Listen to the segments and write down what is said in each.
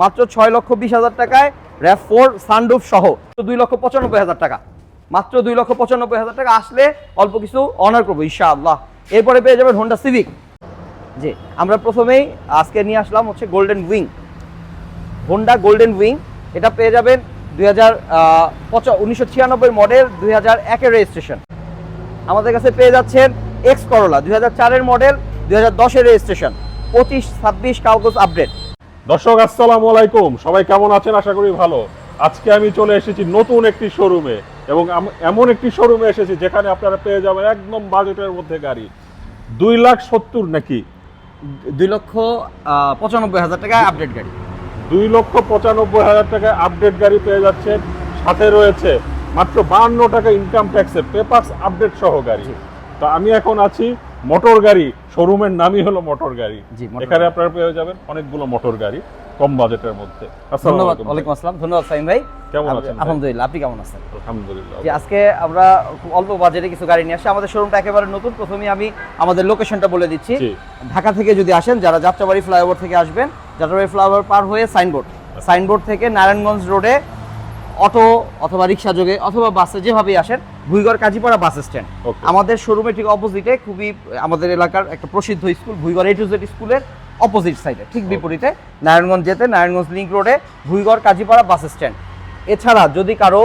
মাত্র ছয় লক্ষ বিশ হাজার টাকায় র্যাপ ফোর সানরুফ সহ দুই লক্ষ পঁচানব্বই হাজার টাকা। মাত্র দুই লক্ষ পঁচানব্বই হাজার টাকা আসলে অল্প কিছু অনার করব, ইনশাআল্লাহ। এরপরে পেয়ে যাবেন হোন্ডা সিভিক জি, আমরা প্রথমেই আজকে নিয়ে আসলাম হচ্ছে golden wing Honda golden wing এটা পেয়ে যাবেন দুই হাজার উনিশশো ছিয়ানব্বই মডেল দুই হাজার একের রেজিস্ট্রেশন আমাদের কাছে পেয়ে যাচ্ছেন এক্স করোলা দুই হাজার চারের মডেল দুই হাজার দশের রেজিস্ট্রেশন পঁচিশ, ছাব্বিশ, কাগজ আপডেট দর্শক আসসালামু আলাইকুম। সবাই কেমন আছেন? আশা করি ভালো। আজকে আমি চলে এসেছি নতুন একটি শোরুমে এবং এমন একটি শোরুমে এসেছি যেখানে আপনারা পেয়ে যাবেন একদম বাজেটের মধ্যে গাড়ি। দুই লাখ সত্তর নাকি? দুই লক্ষ পঁচানব্বই হাজার টাকা আপডেট গাড়ি। দুই লক্ষ পঁচানব্বই হাজার টাকায় আপডেট গাড়ি পেয়ে যাচ্ছেন। সাথে রয়েছে মাত্র বাহান্ন টাকা ইনকাম ট্যাক্সের পেপারস আপডেট সহ গাড়ি। তো আমি এখন আছি মোটর গাড়ি শোরুমের নামই হলো মোটর গাড়ি। জি, এখানে আপনারা পেয়ে যাবেন অনেকগুলো মোটর গাড়ি কম বাজেটের মধ্যে। ধন্যবাদ ওয়ালাইকুম আসসালাম। ধন্যবাদ সাইম ভাই। কেমন আছেন আলহামদুলিল্লাহ আপনি কেমন আছেন? আলহামদুলিল্লাহ যে আজকে আমরা খুব অল্প বাজেটে কিছু গাড়ি নিয়ে আসছি আমাদের শোরুমটা একেবারে নতুন। প্রথমেই আমি আমাদের লোকেশনটা বলে দিচ্ছি। ঢাকা থেকে যদি আসেন যারা যাত্রাবাড়ি ফ্লাইওভার থেকে আসবেন যাত্রাবাড়ি ফ্লাইওভার পার হয়ে সাইনবোর্ড। সাইনবোর্ড থেকে নারায়ণগঞ্জ রোডে অটো অথবা রিক্সা যোগে অথবা বাসে যেভাবেই আসেন ভুইগড় কাজীপাড়া বাস স্ট্যান্ড। আমাদের শোরুমের ঠিক অপোজিটে খুবই আমাদের এলাকার একটা প্রসিদ্ধ school Bhuigarh A to Z স্কুলের অপোজিট সাইডে ঠিক বিপরীতে নারায়ণগঞ্জ যেতে নারায়ণগঞ্জ লিঙ্ক রোডে ভুইগড় কাজীপাড়া বাস স্ট্যান্ড। এছাড়া যদি কারও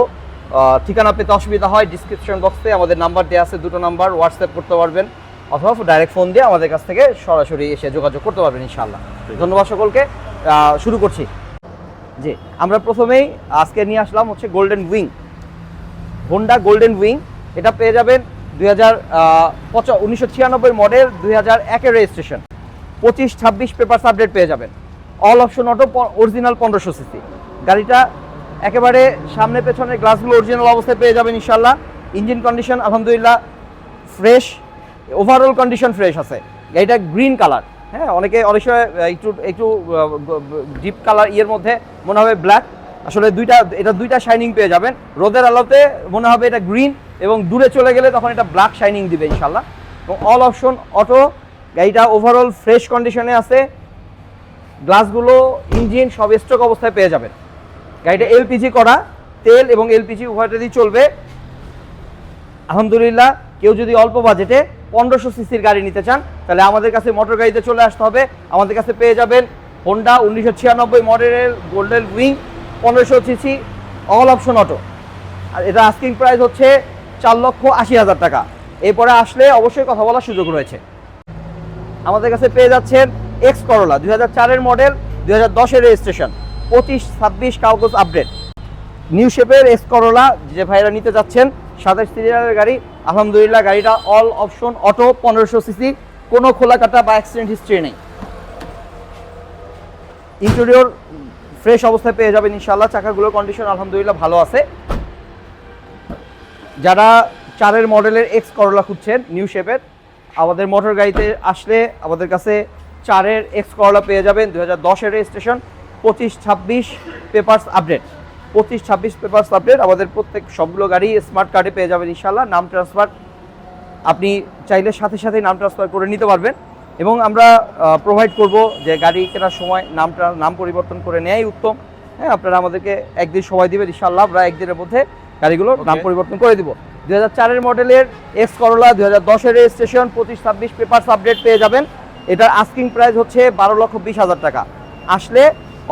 ঠিকানা পেতে অসুবিধা হয় ডিসক্রিপশন বক্সে আমাদের নাম্বার দেওয়া আছে দুটো নাম্বার হোয়াটসঅ্যাপ করতে পারবেন অথবা ডাইরেক্ট ফোন দিয়ে আমাদের কাছ থেকে সরাসরি এসে যোগাযোগ করতে পারবেন ইনশাআল্লাহ। ধন্যবাদ সকলকে। শুরু করছি। জি, আমরা প্রথমেই আজকে নিয়ে আসলাম হচ্ছে golden wing Honda golden wing এটা পেয়ে যাবেন দুই হাজার উনিশশো ছিয়ানব্বই মডেল দুই হাজার একের রেজিস্ট্রেশন পঁচিশ, ছাব্বিশ পেপার আপডেট পেয়ে যাবেন। অল অপশন অটো অরিজিনাল পনেরোশো সিসি গাড়িটা একেবারে সামনে পেছনে গ্লাসগুলো অরিজিনাল অবস্থায় পেয়ে যাবেন ইনশাল্লাহ ইঞ্জিন কন্ডিশন আলহামদুলিল্লাহ ফ্রেশ ওভারঅল কন্ডিশন ফ্রেশ আছে। গাড়িটা গ্রিন কালার হ্যাঁ অনেকে অনেক সময় একটু একটু ডিপ কালার ইয়ের মধ্যে মনে হবে ব্ল্যাক আসলে দুইটা, এটা দুইটা শাইনিং পেয়ে যাবেন। রোদের আলোতে মনে হবে এটা গ্রিন এবং দূরে চলে গেলে তখন এটা ব্ল্যাক শাইনিং দিবে ইনশাল্লাহ এবং অল অপশন অটো গাড়িটা ওভারঅল ফ্রেশ কন্ডিশনে আছে। গ্লাসগুলো ইঞ্জিন সব স্টক অবস্থায় পেয়ে যাবেন। গাড়িটা এলপিজি করা, তেল এবং এলপিজি উভয়টাতেই চলবে। আলহামদুলিল্লাহ, কেউ যদি অল্প বাজেটে পনেরোশো সিসির গাড়ি নিতে চান, তাহলে আমাদের কাছে মোটর গাড়িতে চলে আসতে হবে। আমাদের কাছে পেয়ে যাবেন হোন্ডা উনিশশো ছিয়ানব্বই মডেলের গোল্ডেন উইং পনেরোশো সিসি অল অপশন অটো আর এটা আস্কিং প্রাইস হচ্ছে চার লক্ষ আশি হাজার টাকা। এরপরে আসলে অবশ্যই কথা বলার সুযোগ রয়েছে। আমাদের কাছে পেয়ে যাচ্ছেন এক্স করোলা দুই হাজার চারের মডেল দুই হাজার দশের রেজিস্ট্রেশন পঁচিশ, ছাব্বিশ কাগজ আপডেট নিউ শেপের এক্স করোলা যে ভাইরা নিতে যাচ্ছেন সাতাশ সিরিয়ালের গাড়ি। আলহামদুলিল্লাহ, গাড়িটা অল অপশন অটো পনেরোশো সিসি, কোনো খোলা কাটা বা অ্যাক্সিডেন্ট হিস্ট্রি নেই। ইন্টেরিয়র ফ্রেশ অবস্থায় পেয়ে যাবেন ইনশাল্লাহ চাকাগুলোর কন্ডিশন আলহামদুলিল্লাহ ভালো আছে। যারা চারের মডেলের এক্স করলা খুঁজছেন নিউ শেপের আমাদের মোটর গাড়িতে আসলে আমাদের কাছে চারের এক্স করলা পেয়ে যাবেন। দু হাজার দশের রেজিস্ট্রেশন পঁচিশ ছাব্বিশ পেপার্স আপডেট পঁচিশ ছাব্বিশ পেপার্স আপডেট আমাদের প্রত্যেক সবগুলো গাড়ি স্মার্ট কার্ডে পেয়ে যাবেন ইনশাল্লাহ নাম ট্রান্সফার আপনি চাইলে সাথে সাথে নাম ট্রান্সফার করে নিতে পারবেন। এবং আমরা প্রোভাইড করব যে গাড়ি কেনার সময় নাম নাম পরিবর্তন করে নেয়াই উত্তম। হ্যাঁ আপনারা আমাদেরকে একদিন সময় দিবেন ইনশাআল্লাহ। আমরা একদিনের মধ্যে গাড়িগুলো নাম পরিবর্তন করে দিব। দু হাজার চারের মডেলের এক্স করোলা দু হাজার দশের রেজিস্ট্রেশন পঁচিশ ছাব্বিশ পেপারস আপডেট পেয়ে যাবেন। এটার আস্কিং প্রাইস হচ্ছে বারো লক্ষ বিশ হাজার টাকা। আসলে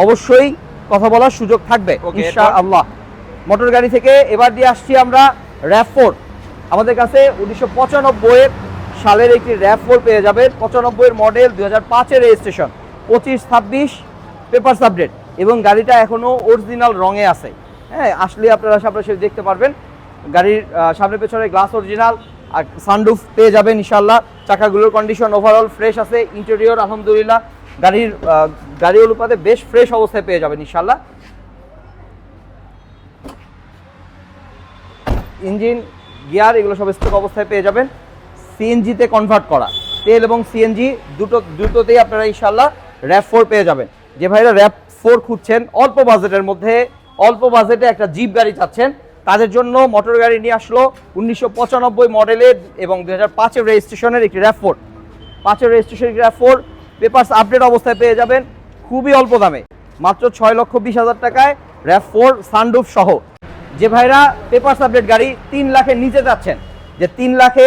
অবশ্যই কথা বলার সুযোগ থাকবে ইনশাআল্লাহ। মোটর গাড়ি থেকে এবার দিয়ে আসছি আমরা র্যাপ ফোর আমাদের কাছে উনিশশো পঁচানব্বইয়ের সালের একটি র্যাপ ফোর পেয়ে যাবেন। পঁচানব্বইয়ের মডেল দুই হাজার পাঁচের রেজিস্ট্রেশন পঁচিশ ছাব্বিশ পেপারস আপডেট এবং গাড়িটা এখনও অরিজিনাল রঙে আছে। হ্যাঁ আসলে আপনারা সামনে সে দেখতে পারবেন। গাড়ির সামনে পেছনে গ্লাস অরিজিনাল আর সানরুফ পেয়ে যাবেন ইনশাল্লাহ চাকাগুলোর কন্ডিশন ওভারঅল ফ্রেশ আছে ইন্টেরিয়র আলহামদুলিল্লাহ। গাড়ির গাড়ি অনুপাতে বেশ ফ্রেশ অবস্থায় পেয়ে যাবেন ইনশাল্লাহ ইঞ্জিন, গিয়ার, এগুলো সব স্টক অবস্থায় পেয়ে যাবেন। সিএনজিতে কনভার্ট করা। তেল এবং সিএনজি দুটো, দুটোতেই আপনারা ইনশাল্লাহ র্যাপ ফোর পেয়ে যাবেন। যে ভাইরা র্যাপ ফোর খুঁজছেন, অল্প বাজেটের মধ্যে, অল্প বাজেটে একটা জিপ গাড়ি চাচ্ছেন, তাদের জন্য মোটর গাড়ি নিয়ে আসলো উনিশশো পঁচানব্বই মডেলের এবং দু হাজার পাঁচের রেজিস্ট্রেশনের একটি র্যাপ ফোর পাঁচের registration RAV four papers update অবস্থায় পেয়ে যাবেন খুবই অল্প দামে। মাত্র ছয় লক্ষ বিশ হাজার টাকায় র্যাপ ফোর সানরুফ সহ। যে ভাইরা পেপার সাবজেক্ট গাড়ি তিন লাখের নিচে যাচ্ছেন, যে তিন লাখে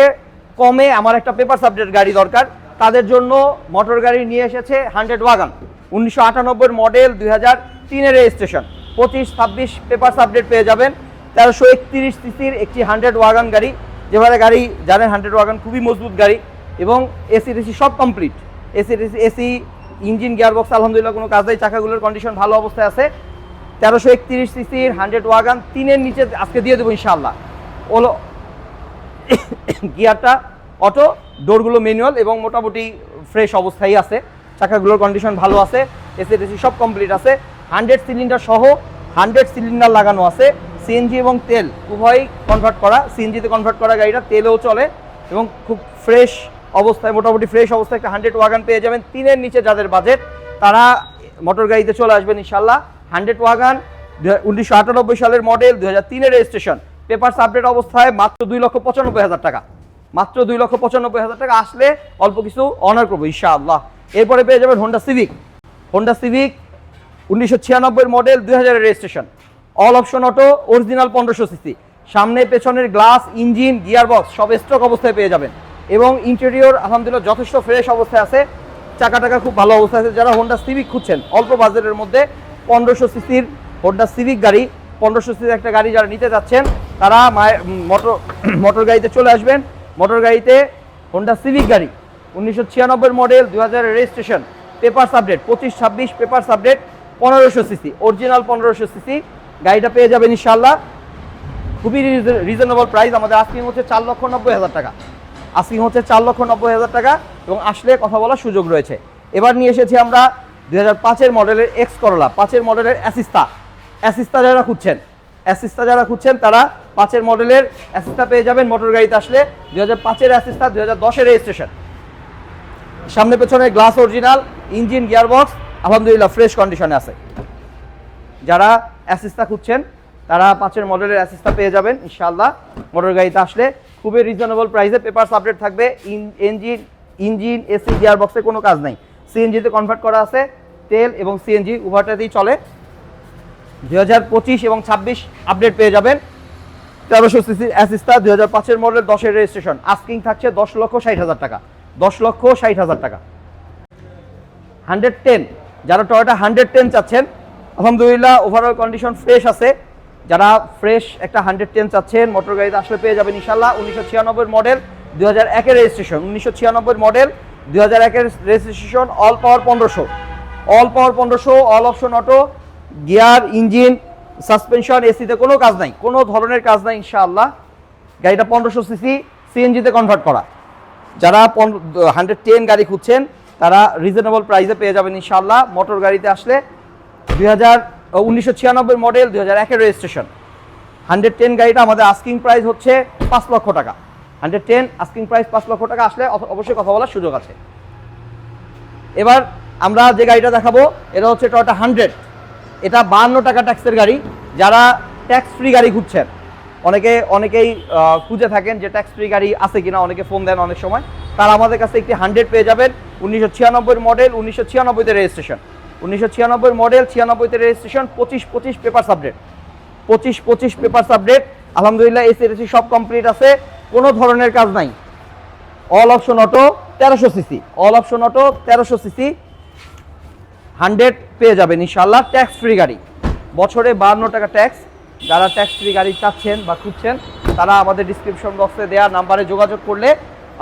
কমে আমার একটা পেপার সাবজেক্ট গাড়ি দরকার, তাদের জন্য মোটর গাড়ি নিয়ে এসেছে হান্ড্রেড ওয়াগান, উনিশশো আটানব্বই মডেল দুই হাজার তিনের রেজিস্ট্রেশন। পঁচিশ, ছাব্বিশ পেপার সাবজেক্ট পেয়ে যাবেন, তেরোশো একত্রিশ সিসির একটি হান্ড্রেড ওয়াগান গাড়ি। যেভাবে গাড়ি জানেন হান্ড্রেড ওয়াগান খুবই মজবুত গাড়ি এবং এসি টেসি সব complete AC AC, engine, gearbox, আলহামদুলিল্লাহ কোনো কাজ নেই। চাকাগুলোর কন্ডিশন ভালো অবস্থায় আছে। তেরোশো একত্রিশ সিসির হান্ড্রেড ওয়াগান, তিনের নিচে আজকে দিয়ে দেবো ইনশাআল্লাহ। ওলো, গিয়ারটা অটো, ডোরগুলো ম্যানুয়াল এবং মোটামুটি ফ্রেশ অবস্থায় আছে। চাকাগুলোর কন্ডিশন ভালো আছে, এসি, টেসি সব কমপ্লিট আছে। হান্ড্রেড সিলিন্ডার সহ হান্ড্রেড সিলিন্ডার লাগানো আছে। সিএনজি এবং তেল উভয়ই কনভার্ট করা সিএনজিতে কনভার্ট করা গাড়িটা তেলেও চলে এবং খুব ফ্রেশ অবস্থায় মোটামুটি ফ্রেশ অবস্থায় একটা হান্ড্রেড ওয়াগান পেয়ে যাবেন। তিনের নিচে যাদের বাজেট তারা মোটর গাড়িতে চলে আসবেন ইনশাল্লাহ হান্ড্রেড ওয়াগান উনিশশো আটানব্বই সালের মডেল দু হাজার তিনের রেজিস্ট্রেশন পেপারস আপডেট অবস্থায় মাত্র দুই লক্ষ পঁচানব্বই হাজার টাকা। মাত্র দুই লক্ষ পঁচানব্বই হাজার টাকা আসলে অল্প কিছু অনার করব ইনশাআল্লাহ। এরপরে পেয়ে যাবেন হোন্ডা সিভিক হোন্ডা সিভিক উনিশশো ছিয়ানব্বই মডেল দুই হাজারের registration all option auto original পনেরোশো সিসি সামনে পেছনের গ্লাস ইঞ্জিন গিয়ারবক্স সব স্টক অবস্থায় পেয়ে যাবেন। এবং ইন্টেরিয়র আলহামদুলিল্লাহ, যথেষ্ট ফ্রেশ অবস্থায় আছে। চাকা টাকা খুব ভালো অবস্থায় আছে। যারা হোন্ডা সিভিক খুঁজছেন, অল্প বাজেটের মধ্যে পনেরোশো সিসির হোন্ডা সিভিক গাড়ি, পনেরোশো সিসির একটা গাড়ি যারা নিতে যাচ্ছেন, তারা মোটর মোটর গাড়িতে চলে আসবেন। মোটর গাড়িতে হোন্ডা সিভিক গাড়ি, উনিশশো ছিয়ানব্বই মডেল দু হাজারের রেজিস্ট্রেশন পেপার সাবডেট পঁচিশ, ছাব্বিশ পেপার সাবডেট পনেরোশো সিসি অরিজিনাল পনেরোশো সিসি। গাড়িটা পেয়ে যাবেন ইনশাল্লাহ খুবই রিজনেবল প্রাইস আমাদের আস্কিং হচ্ছে চার লক্ষ নব্বই হাজার টাকা। আস্কিং হচ্ছে চার লক্ষ নব্বই হাজার টাকা এবং আসলে কথা বলার সুযোগ রয়েছে। এবার নিয়ে এসেছি আমরা দুই হাজার পাঁচের মডেলের এক্স করলা পাঁচের মডেলের অ্যাসিস্তা অ্যাসিস্তা যারা খুঁজছেন অ্যাসিস্তা যারা খুঁজছেন, তারা পাঁচের মডেলের অ্যাসিস্তা পেয়ে যাবেন মোটর গাড়িতে আসলে দুই হাজার পাঁচের অ্যাসিস্তা দুই হাজার দশের রেজিস্ট্রেশন সামনে পেছনে গ্লাস অরিজিনাল ইঞ্জিন গিয়ারবক্স আলহামদুলিল্লাহ ফ্রেশ কন্ডিশনে আছে। যারা অ্যাসিস্তা খুঁজছেন, তারা পাঁচের মডেলের অ্যাসিস্তা পেয়ে যাবেন, ইনশাআল্লাহ। মোটর গাড়িতে আসলে খুবই রিজনেবল প্রাইসে পেপারস আপডেট থাকবে। ইঞ্জিন ইঞ্জিন এসি গিয়ার বক্সে কোনো কাজ নাই। সিএনজিতে কনভার্ট করা আছে, তেল এবং সিএনজি উভয়টাতেই চলে। দুই হাজার পঁচিশ এবং ছাব্বিশ আপডেট পেয়ে যাবেন। তেরোশো সিসি অ্যাসিস্তা দুই হাজার পাঁচের মডেল দশের রেজিস্ট্রেশন আস্কিং থাকছে দশ লক্ষ ষাট হাজার টাকা। দশ লক্ষ ষাট হাজার টাকা। হান্ড্রেড টেন যারা টয়োটা হান্ড্রেড টেন চাচ্ছেন, আলহামদুলিল্লাহ ওভারঅল কন্ডিশন ফ্রেশ আছে। যারা ফ্রেশ একটা হান্ড্রেড টেন চাচ্ছেন মোটর গাড়িতে আসলে পেয়ে যাবেন ইনশাল্লাহ উনিশশো ছিয়ানব্বই মডেল দুই হাজার একের রেজিস্ট্রেশন উনিশশো ছিয়ানব্বই মডেল দুই হাজার একের রেজিস্ট্রেশন অল পাওয়ার পনেরোশো। অল পাওয়ার পনেরোশো all option auto gear engine suspension এসিতে কোনো কাজ নাই, কোনো ধরনের কাজ নাই ইনশাআল্লাহ। গাড়িটা পনেরোশো সিসি সিএনজিতে কনভার্ট করা। যারা হান্ড্রেড টেন গাড়ি খুঁজছেন, তারা রিজনেবল প্রাইসে পেয়ে যাবেন ইনশাআল্লাহ। মোটর গাড়িতে আসলে দুই হাজার উনিশশো ছিয়ানব্বই মডেল দুই হাজার একের রেজিস্ট্রেশন হান্ড্রেড টেন গাড়িটা আমাদের আস্কিং প্রাইস হচ্ছে পাঁচ লক্ষ টাকা। হান্ড্রেড টেন আস্কিং প্রাইস পাঁচ লক্ষ টাকা আসলে অব- অবশ্যই কথা বলার সুযোগ আছে। এবার আমরা যে গাড়িটা দেখাবো, এটা হচ্ছে টয়টা হান্ড্রেড এটা বাহান্ন টাকা ট্যাক্সের গাড়ি। যারা ট্যাক্স ফ্রি গাড়ি খুঁজছেন, অনেকে, অনেকেই খুঁজে থাকেন যে ট্যাক্স ফ্রি গাড়ি আছে কিনা, অনেকে ফোন দেন অনেক সময়। তারা আমাদের কাছে একটি হান্ড্রেড পেয়ে যাবেন। উনিশশো ছিয়ানব্বই মডেল উনিশশো ছিয়ানব্বইতে রেজিস্ট্রেশন উনিশশো ছিয়ানব্বই মডেল, ছিয়ানব্বইতে রেজিস্ট্রেশন পঁচিশ পঁচিশ পেপার আপডেট পঁচিশ পঁচিশ পেপার আপডেট আলহামদুলিল্লাহ, এসি সব কমপ্লিট আছে। কোনো ধরনের কাজ নাই। অল অপশন অটো তেরোশো সিসি অল অপশন অটো তেরোশো সিসি হান্ড্রেড পেয়ে যাবেন ইনশাল্লাহ ট্যাক্স ফ্রি গাড়ি। বছরে বাহান্ন টাকা ট্যাক্স যারা ট্যাক্স ফ্রি গাড়ি চাচ্ছেন বা খুঁজছেন, তারা আমাদের ডিসক্রিপশন বক্সে দেওয়া নাম্বারে যোগাযোগ করলে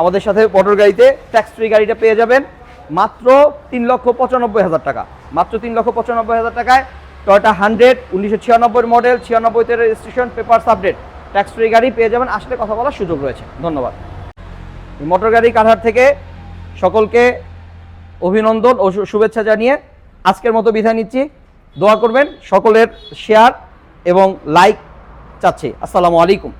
আমাদের সাথে মোটর গাড়িতে ট্যাক্স ফ্রি গাড়িটা পেয়ে যাবেন। মাত্র তিন লক্ষ পঁচানব্বই হাজার টাকা। মাত্র তিন লক্ষ পঁচানব্বই হাজার টাকায় টয়টা হান্ড্রেড উনিশশো ছিয়ানব্বই মডেল ছিয়ানব্বই ছিয়ানব্বইতে registration papers update tax free গাড়ি পেয়ে যাবেন। আসলে কথা বলার সুযোগ রয়েছে। ধন্যবাদ। মোটর গাড়ি কাঠার থেকে সকলকে অভিনন্দন ও শুভেচ্ছা জানিয়ে আজকের মতো বিদায় নিচ্ছি। দোয়া করবেন সকলের শেয়ার এবং লাইক চাচ্ছি। আসসালামু আলাইকুম।